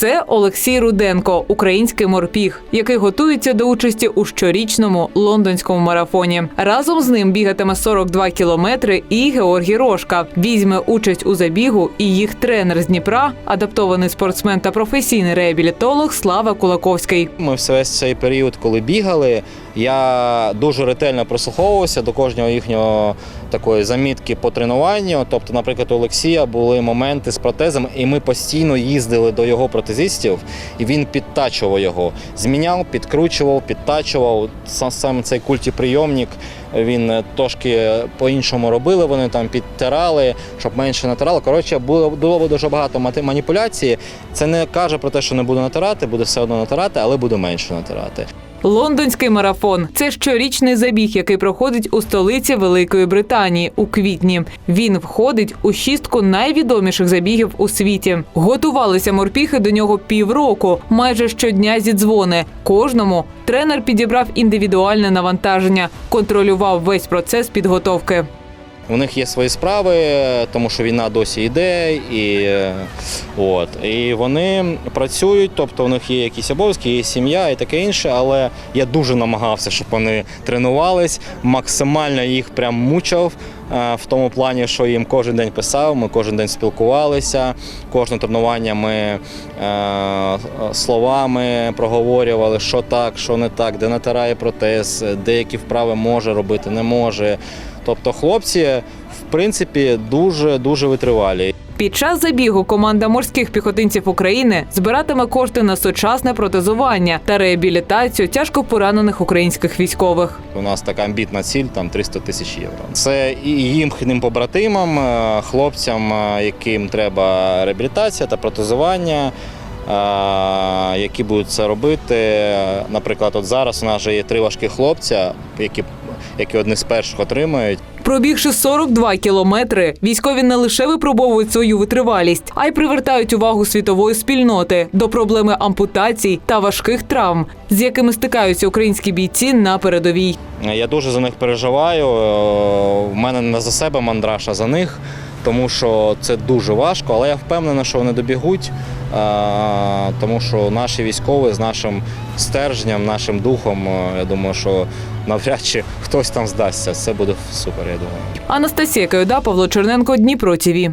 Це Олексій Руденко, український морпіг, який готується до участі у щорічному лондонському марафоні. Разом з ним бігатиме 42 кілометри і Георгій Рожка. Візьме участь у забігу і їх тренер з Дніпра, адаптований спортсмен та професійний реабілітолог Слава Кулаковський. Ми весь цей період, коли бігали, я дуже ретельно прислуховувався до кожного їхнього такої замітки по тренуванню. Тобто, наприклад, у Олексія були моменти з протезом, і ми постійно їздили до його протезистів, і він підтачував його. Зміняв, підкручував, підтачував. Сам, саме цей культіприйомник він е, трошки по-іншому робили. Вони там підтирали, щоб менше натирали. Коротше, було, було дуже багато маніпуляції. Це не каже про те, що не буду натирати, буде все одно натирати, але буде менше натирати. Лондонський марафон це щорічний забіг, який проходить у столиці Великої Британії у квітні. Він входить у шістку найвідоміших забігів у світі. Готувалися морпіхи до нього півроку, майже щодня зі дзвони. Кожному тренер підібрав індивідуальне навантаження, контролював весь процес підготовки. У них є свої справи, тому що війна досі йде, і, е, от, і вони працюють, тобто у них є якісь обов'язки, є сім'я і таке інше, але я дуже намагався, щоб вони тренувались, максимально їх прям мучав. е, В тому плані, що їм кожен день писав, ми кожен день спілкувалися, кожне тренування ми е, словами проговорювали, що так, що не так, де натирає протез, деякі вправи може робити, не може. Тобто хлопці, в принципі, дуже дуже витривалі. Під час забігу команда морських піхотинців України збиратиме кошти на сучасне протезування та реабілітацію тяжко поранених українських військових. У нас така амбітна ціль там 300 тисяч євро. Це і їхнім побратимам, е, хлопцям, е, яким треба реабілітація та протезування. е, Які будуть це робити. Наприклад, от зараз у нас вже є три важкі хлопця, які, які одні з перших отримають. Пробігши 42 кілометри, військові не лише випробовують свою витривалість, а й привертають увагу світової спільноти до проблеми ампутацій та важких травм, з якими стикаються українські бійці на передовій. Я дуже за них переживаю. У мене не за себе мандраж, а за них, тому що це дуже важко, але я впевнений, що вони добігуть, е, тому що наші військові з нашим стержнем, нашим духом, е, я думаю, що навряд чи хтось там здасться. Це буде супер, я думаю. Анастасія Каюда, Павло Черненко, Дніпро ТІВІ.